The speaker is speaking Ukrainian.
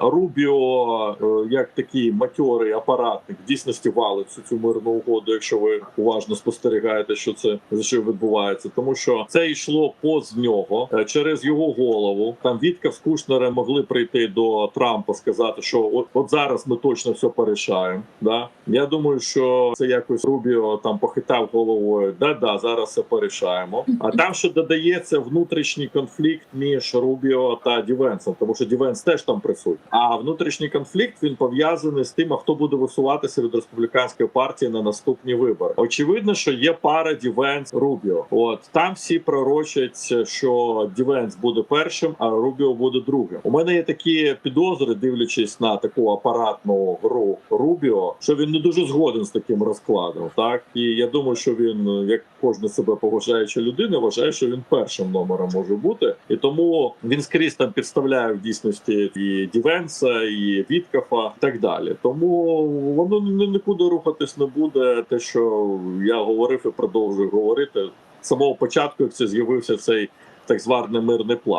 Рубіо, е, як такий матьорий апаратник, в дійсності валить цю мирну угоду, якщо ви уважно спостерігаєте, що це за що відбувається, тому що це йшло поз нього е, через його голову. Там Віткав з Кушнером могли прийти до Трампа, сказати, що от, от зараз ми точно все порішаємо. Да? Я думаю, що це якось Рубіо там похитав головою. Да, да, зараз все порішаємо. А там ще додається внутрішній конфлікт між Рубіо та Дівенсом, тому що Дівенс теж там присутній. А внутрішній конфлікт він пов'язаний з тим, а хто буде висуватися від республіканської партії на наступні вибори. Очевидно, що є пара Дівенс Рубіо. От там всі пророчать, що Дівенс буде першим, а Рубіо буде другим. У мене є такі підозри, дивлячись на таку апаратну гру Рубіо, що він не дуже згоден з таким розкладом. Так і я думаю, що він, як кожна себе поважаюча людина, вважає, що він першим номером може бути, і тому він скрізь там підставляє в дійсності і Дівенса, і Віткафа, і так далі. Тому воно ні- нікуди рухатись не буде. Те, що я говорив і продовжую говорити з самого початку, як це з'явився цей так званий мирний план.